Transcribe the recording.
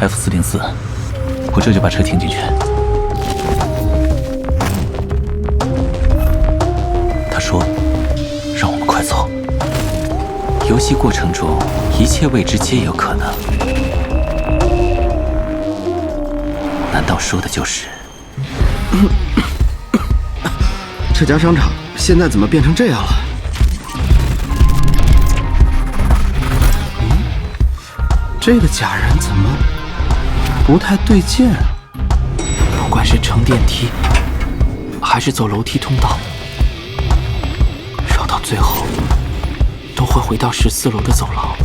F 四零四，我这就把车停进去。他说：“让我们快走。游戏过程中，一切未知皆有可能。难道说的就是？这家商场现在怎么变成这样了？嗯，这个假人怎么不太对劲啊？不管是乘电梯，还是走楼梯通道，绕到最后都会回到十四楼的走廊。